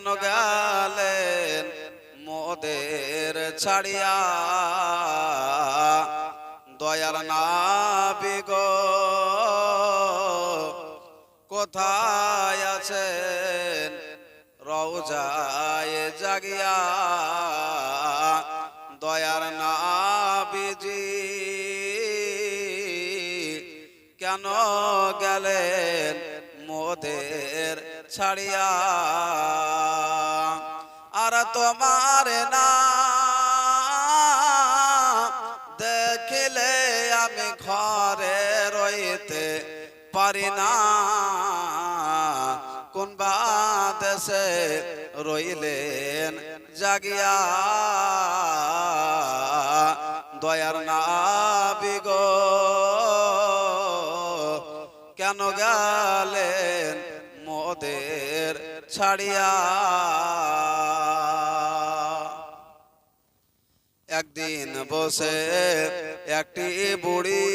কেন গেলেন মোদের ছাড়িয়া। দয়ার নাবি কোথায় আছেন? রওজায় জাগিয়া। দয়ার নাবিজি কেন গেলেন? মোদের ছাড়িয়া, আর তোমার না দেখিলে আমি ঘরে রইতে পারি না। কোন বা দেশে রইলেন জাগিয়া, দয়ার না বিগো কেন গেলেন মোদের ছাড়িয়া? একদিন বসে একটি বুড়ি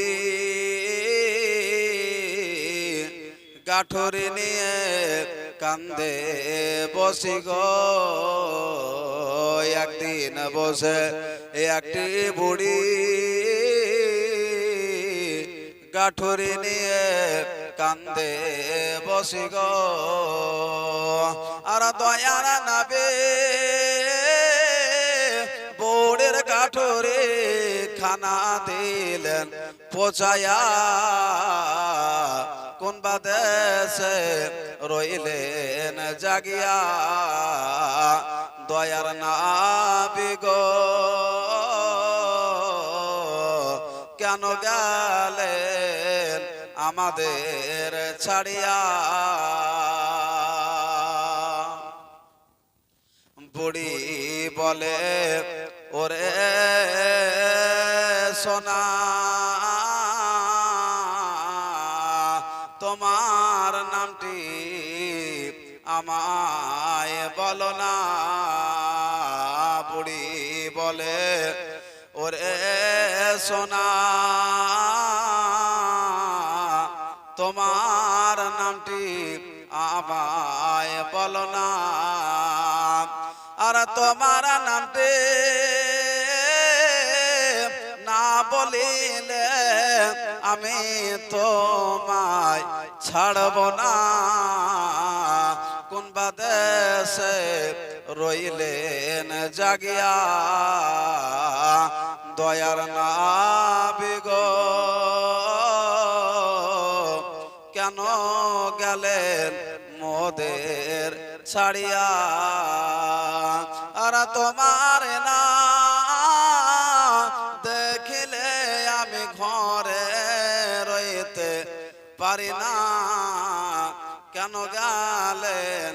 গাঠরি নিয়ে কান্দে, বসি গো। একদিন বসে একটি বুড়ি গাঠরি নিয়ে কান্দে বসি গো। আর দয়ার নাবে বোর্ডের কাঠরে খানা দিলেন পচায়া কোন বা দেশে রইলেন জাগিয়া। দয়ার নাবি গো। গেলেন আমাদের ছাড়িয়া। বুড়ি বলে ওরে সোনা তোমার নামটি আমায় বলো না। বুড়ি বলে ওরে সোনা, তোমার নামটি আমায় বলো না। আর তোমার নামটি না বলিলে আমি তোমায় ছাড়ব না। কোন বা দেশে রইলেন জাগিয়া। দয়ার না বিগো কেন গেলেন মোদের ছাড়িয়া? আর তোমার না দেখিলে আমি ঘরে রইতে পারি না। কেন গেলেন